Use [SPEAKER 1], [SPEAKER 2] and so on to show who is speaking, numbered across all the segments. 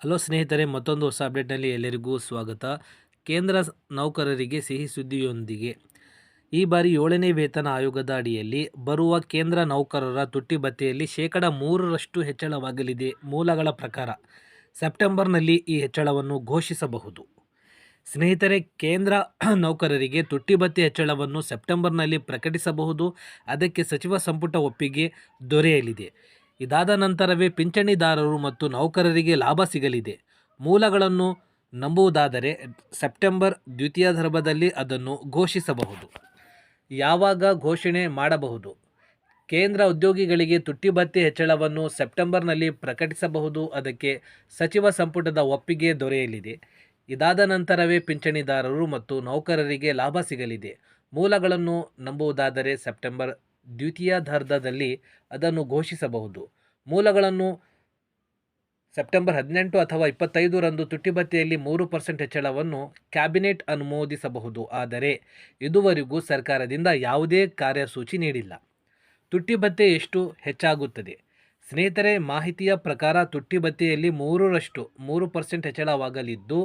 [SPEAKER 1] Hello ಸ್ನೇಹಿತರೆ, ಮತ್ತೊಂದು ಹೊಸ ಅಪ್ಡೇಟ್ನಲ್ಲಿ ಎಲ್ಲರಿಗೂ ಸ್ವಾಗತ. ಕೇಂದ್ರ ನೌಕರರಿಗೆ ಸಿಹಿ ಸುದ್ದಿಯೊಂದಿಗೆ. ಈ ಬಾರಿ ಏಳನೇ ವೇತನ ಆಯೋಗದ ಅಡಿಯಲ್ಲಿ ಬರುವ ಕೇಂದ್ರ ನೌಕರರ ತುಟ್ಟಿ ಭತ್ಯೆಯಲ್ಲಿ ಶೇಕಡ ಮೂರರಷ್ಟು ಹೆಚ್ಚಳವಾಗಲಿದೆ ಮೂಲಗಳ ಪ್ರಕಾರ. ಸೆಪ್ಟೆಂಬರ್ನಲ್ಲಿ ಈ ಹೆಚ್ಚಳವನ್ನು ಘೋಷಿಸಬಹುದು. ಸ್ನೇಹಿತರೆ, ಕೇಂದ್ರ ನೌಕರರಿಗೆ ತುಟ್ಟಿ ಭತ್ಯೆ ಹೆಚ್ಚಳವನ್ನು ಸೆಪ್ಟೆಂಬರ್ನಲ್ಲಿ ಪ್ರಕಟಿಸಬಹುದು. ಅದಕ್ಕೆ ಸಚಿವ ಸಂಪುಟ ಒಪ್ಪಿಗೆ ದೊರೆಯಲಿದೆ. ಇದಾದ ನಂತರವೇ ಪಿಂಚಣಿದಾರರು ಮತ್ತು ನೌಕರರಿಗೆ ಲಾಭ ಸಿಗಲಿದೆ. ಮೂಲಗಳನ್ನು ನಂಬುವುದಾದರೆ ಸೆಪ್ಟೆಂಬರ್ ದ್ವಿತೀಯ ದ್ವಿತೀಯಾರ್ಧದಲ್ಲಿ ಅದನ್ನು ಘೋಷಿಸಬಹುದು. ಯಾವಾಗ ಘೋಷಣೆ ಮಾಡಬಹುದು? ಕೇಂದ್ರ ಉದ್ಯೋಗಿಗಳಿಗೆ ತುಟ್ಟಿ ಭತ್ಯೆ ಹೆಚ್ಚಳವನ್ನು ಸೆಪ್ಟೆಂಬರ್ನಲ್ಲಿ ಪ್ರಕಟಿಸಬಹುದು. ಅದಕ್ಕೆ ಸಚಿವ ಸಂಪುಟದ ಒಪ್ಪಿಗೆ ದೊರೆಯಲಿದೆ. ಇದಾದ ನಂತರವೇ ಪಿಂಚಣಿದಾರರು ಮತ್ತು ನೌಕರರಿಗೆ ಲಾಭ ಸಿಗಲಿದೆ. ಮೂಲಗಳನ್ನು ನಂಬುವುದಾದರೆ ಸೆಪ್ಟೆಂಬರ್ ದ್ವಿತೀಯಾರ್ಧದಲ್ಲಿ ಅದನ್ನು ಘೋಷಿಸಬಹುದು. ಮೂಲಗಳನ್ನು ಸೆಪ್ಟೆಂಬರ್ ಹದಿನೆಂಟು ಅಥವಾ ಇಪ್ಪತ್ತೈದರಂದು ತುಟ್ಟಿ ಭತ್ಯೆಯಲ್ಲಿ ಮೂರು ಪರ್ಸೆಂಟ್ ಹೆಚ್ಚಳವನ್ನು ಕ್ಯಾಬಿನೆಟ್ ಅನುಮೋದಿಸಬಹುದು. ಆದರೆ ಇದುವರೆಗೂ ಸರ್ಕಾರದಿಂದ ಯಾವುದೇ ಕಾರ್ಯಸೂಚಿ ನೀಡಿಲ್ಲ. ತುಟ್ಟಿಬತ್ತೆ ಎಷ್ಟು ಹೆಚ್ಚಾಗುತ್ತದೆ? ಸ್ನೇಹಿತರೆ, ಮಾಹಿತಿಯ ಪ್ರಕಾರ ತುಟ್ಟಿ ಭತ್ಯೆಯಲ್ಲಿ ಮೂರರಷ್ಟು, ಮೂರು ಪರ್ಸೆಂಟ್ ಹೆಚ್ಚಳವಾಗಲಿದ್ದು,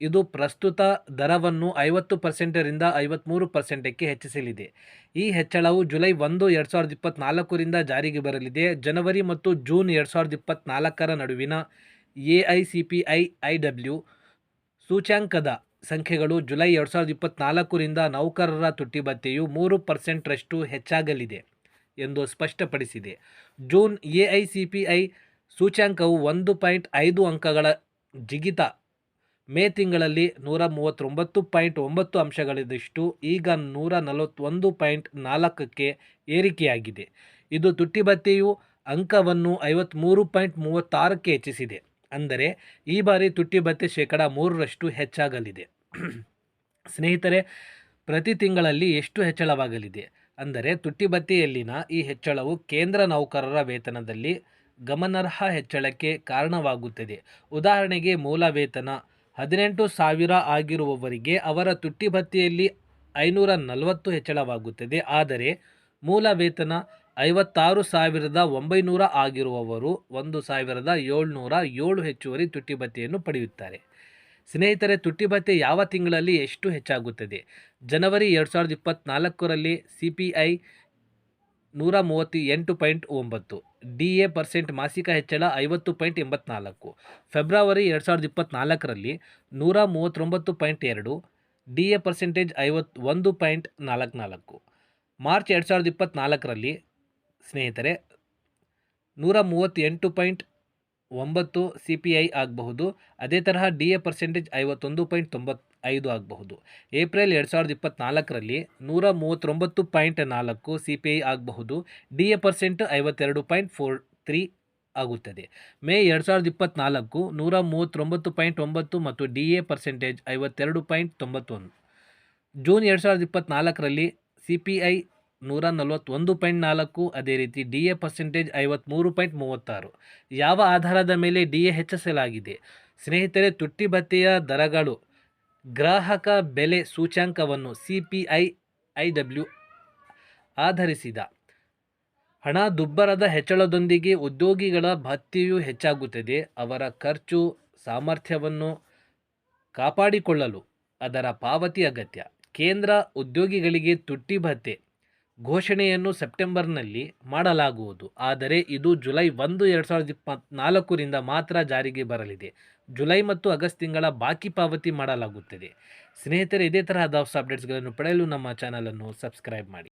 [SPEAKER 1] ಇದು ಪ್ರಸ್ತುತ ದರವನ್ನು ಐವತ್ತು ಪರ್ಸೆಂಟರಿಂದ ಐವತ್ತ್ಮೂರು ಪರ್ಸೆಂಟಕ್ಕೆ ಹೆಚ್ಚಿಸಲಿದೆ. ಈ ಹೆಚ್ಚಳವು ಜುಲೈ ಒಂದು, ಎರಡು ಸಾವಿರದ ಇಪ್ಪತ್ತ್ನಾಲ್ಕರಿಂದ ಜಾರಿಗೆ ಬರಲಿದೆ. ಜನವರಿ ಮತ್ತು ಜೂನ್ ಎರಡು ಸಾವಿರದ ಇಪ್ಪತ್ತ್ನಾಲ್ಕರ ನಡುವಿನ A I C P I I W ಸೂಚ್ಯಾಂಕದ ಸಂಖ್ಯೆಗಳು ಜುಲೈ ಎರಡು ಸಾವಿರದ ಇಪ್ಪತ್ತ್ನಾಲ್ಕರಿಂದ ನೌಕರರ ತುಟ್ಟಿ ಭತ್ಯೆಯು ಮೂರು ಪರ್ಸೆಂಟ್ರಷ್ಟು ಹೆಚ್ಚಾಗಲಿದೆ. ಎಂದು ಸ್ಪಷ್ಟಪಡಿಸಿದೆ. June A I C P I ಸೂಚ್ಯಾಂಕವು ಒಂದು ಪಾಯಿಂಟ್ ಐದು ಅಂಕಗಳ ಜಿಗಿತ. ಮೇ ತಿಂಗಳಲ್ಲಿ ನೂರ ಮೂವತ್ತೊಂಬತ್ತು ಪಾಯಿಂಟ್ ಒಂಬತ್ತು ಅಂಶಗಳಿದಷ್ಟು ಈಗ ನೂರ ನಲವತ್ತೊಂದು ಪಾಯಿಂಟ್ ನಾಲ್ಕಕ್ಕೆ ಏರಿಕೆಯಾಗಿದೆ. ಇದು ತುಟ್ಟಿಬತ್ತಿಯು ಅಂಕವನ್ನು ಐವತ್ತ್ಮೂರು ಪಾಯಿಂಟ್ ಮೂವತ್ತಾರಕ್ಕೆ ಹೆಚ್ಚಿಸಿದೆ. ಅಂದರೆ ಈ ಬಾರಿ ತುಟ್ಟಿಬತ್ತೆ ಶೇಕಡ ಮೂರರಷ್ಟು ಹೆಚ್ಚಾಗಲಿದೆ. ಸ್ನೇಹಿತರೆ, ಪ್ರತಿ ತಿಂಗಳಲ್ಲಿ ಎಷ್ಟು ಹೆಚ್ಚಳವಾಗಲಿದೆ? ಅಂದರೆ ತುಟ್ಟಿ ಭತ್ಯೆಯಲ್ಲಿನ ಈ ಹೆಚ್ಚಳವು ಕೇಂದ್ರ ನೌಕರರ ವೇತನದಲ್ಲಿ ಗಮನಾರ್ಹ ಹೆಚ್ಚಳಕ್ಕೆ ಕಾರಣವಾಗುತ್ತದೆ. ಉದಾಹರಣೆಗೆ ಮೂಲ ವೇತನ ಹದಿನೆಂಟು ಸಾವಿರ ಆಗಿರುವವರಿಗೆ ಅವರ ತುಟ್ಟಿ ಭತ್ಯೆಯಲ್ಲಿ ಐನೂರ ನಲವತ್ತು ಹೆಚ್ಚಳವಾಗುತ್ತದೆ. ಆದರೆ ಮೂಲ ವೇತನ ಐವತ್ತಾರು ಸಾವಿರದ ಒಂಬೈನೂರ ಆಗಿರುವವರು ಒಂದು ಸಾವಿರದ ಏಳ್ನೂರ ಏಳು ಹೆಚ್ಚುವರಿ ತುಟ್ಟಿ ಭತ್ಯೆಯನ್ನು ಪಡೆಯುತ್ತಾರೆ. ಸ್ನೇಹಿತರೆ ತುಟ್ಟಿ ಭತ್ಯೆ ಯಾವ ತಿಂಗಳಲ್ಲಿ ಎಷ್ಟು ಹೆಚ್ಚಾಗುತ್ತದೆ? ಜನವರಿ ಎರಡು ಸಾವಿರದ ಇಪ್ಪತ್ತ್ನಾಲ್ಕರಲ್ಲಿ ಸಿ ಪಿ ಐ ನೂರ ಮೂವತ್ತು ಎಂಟು ಪಾಯಿಂಟ್ ಒಂಬತ್ತು ಡಿ ಎ ಪರ್ಸೆಂಟ್ ಮಾಸಿಕ ಹೆಚ್ಚಳ ಐವತ್ತು ಪಾಯಿಂಟ್ ಎಂಬತ್ನಾಲ್ಕು, ಫೆಬ್ರವರಿ ಎರಡು ಸಾವಿರದ ಇಪ್ಪತ್ತ್ನಾಲ್ಕರಲ್ಲಿ ನೂರ ಮೂವತ್ತೊಂಬತ್ತು ಪಾಯಿಂಟ್ ಎರಡು ಡಿ ಎ ಪರ್ಸೆಂಟೇಜ್ ಐವತ್ತು ಒಂದು ಪಾಯಿಂಟ್ ನಾಲ್ಕು ನಾಲ್ಕು ಮಾರ್ಚ್ ಎರಡು ಸಾವಿರದ ಇಪ್ಪತ್ತ್ನಾಲ್ಕರಲ್ಲಿ ಸ್ನೇಹಿತರೆ ನೂರ ಮೂವತ್ತೆಂಟು ಪಾಯಿಂಟ್ ಒಂಬತ್ತು ಸಿ ಪಿ ಐ ಆಗಬಹುದು. ಅದೇ ತರಹ ಡಿ ಎ ಪರ್ಸೆಂಟೇಜ್ ಐವತ್ತೊಂದು ಪಾಯಿಂಟ್ ತೊಂಬತ್ತು ಐದು ಆಗಬಹುದು. ಏಪ್ರಿಲ್ ಎರಡು ಸಾವಿರದ ಇಪ್ಪತ್ತ್ನಾಲ್ಕರಲ್ಲಿ ನೂರ ಮೂವತ್ತೊಂಬತ್ತು ಪಾಯಿಂಟ್ ನಾಲ್ಕು ಸಿ ಪಿ ಐ ಆಗಬಹುದು. ಡಿ ಎ ಪರ್ಸೆಂಟ್ ಐವತ್ತೆರಡು ಪಾಯಿಂಟ್ ಫೋರ್ ತ್ರೀ ಆಗುತ್ತದೆ. ಮೇ ಎರಡು ಸಾವಿರದ ಇಪ್ಪತ್ತ್ನಾಲ್ಕು ನೂರ ಮೂವತ್ತೊಂಬತ್ತು ಪಾಯಿಂಟ್ ಒಂಬತ್ತು ಮತ್ತು ಡಿ ಎ ಪರ್ಸೆಂಟೇಜ್ ಐವತ್ತೆರಡು ಪಾಯಿಂಟ್ ತೊಂಬತ್ತೊಂದು. ಜೂನ್ ಎರಡು ಸಾವಿರದ ಇಪ್ಪತ್ತ್ನಾಲ್ಕರಲ್ಲಿ ಸಿ ಪಿ ಐ ನೂರ ನಲವತ್ತೊಂದು ಪಾಯಿಂಟ್ ನಾಲ್ಕು ಅದೇ ರೀತಿ ಡಿ ಎ ಪರ್ಸೆಂಟೇಜ್ ಐವತ್ತ್ಮೂರು ಪಾಯಿಂಟ್ ಮೂವತ್ತಾರು. ಯಾವ ಆಧಾರದ ಮೇಲೆ ಡಿ ಎ ಹೆಚ್ಚಿಸಲಾಗಿದೆ? ಸ್ನೇಹಿತರೆ ತುಟ್ಟಿ ಭತ್ಯೆಯ ದರಗಳು ಗ್ರಾಹಕ ಬೆಲೆ ಸೂಚ್ಯಾಂಕವನ್ನು C P I I W ಆಧರಿಸಿದ. ಹಣ ದುಬ್ಬರದ ಹೆಚ್ಚಳದೊಂದಿಗೆ ಉದ್ಯೋಗಿಗಳ ಭತ್ಯೆಯು ಹೆಚ್ಚಾಗುತ್ತದೆ. ಅವರ ಖರ್ಚು, ಸಾಮರ್ಥ್ಯವನ್ನು ಕಾಪಾಡಿಕೊಳ್ಳಲು ಅದರ ಪಾವತಿ ಅಗತ್ಯ. ಕೇಂದ್ರ ಉದ್ಯೋಗಿಗಳಿಗೆ ತುಟ್ಟಿ ಭತ್ಯೆ ಘೋಷಣೆಯನ್ನು ಸೆಪ್ಟೆಂಬರ್ನಲ್ಲಿ ಮಾಡಲಾಗುವುದು. ಆದರೆ ಇದು ಜುಲೈ ಒಂದು, ಎರಡು ಸಾವಿರದ ಇಪ್ಪತ್ನಾಲ್ಕರಿಂದ ಮಾತ್ರ ಜಾರಿಗೆ ಬರಲಿದೆ. ಜುಲೈ ಮತ್ತು ಆಗಸ್ಟ್ ತಿಂಗಳ ಬಾಕಿ ಪಾವತಿ ಮಾಡಲಾಗುತ್ತದೆ. ಸ್ನೇಹಿತರೆ, ಇದೇ ತರಹದ ಹೊಸ ಅಪ್ಡೇಟ್ಸ್ಗಳನ್ನು ಪಡೆಯಲು ನಮ್ಮ ಚಾನಲನ್ನು ಸಬ್ಸ್ಕ್ರೈಬ್ ಮಾಡಿ.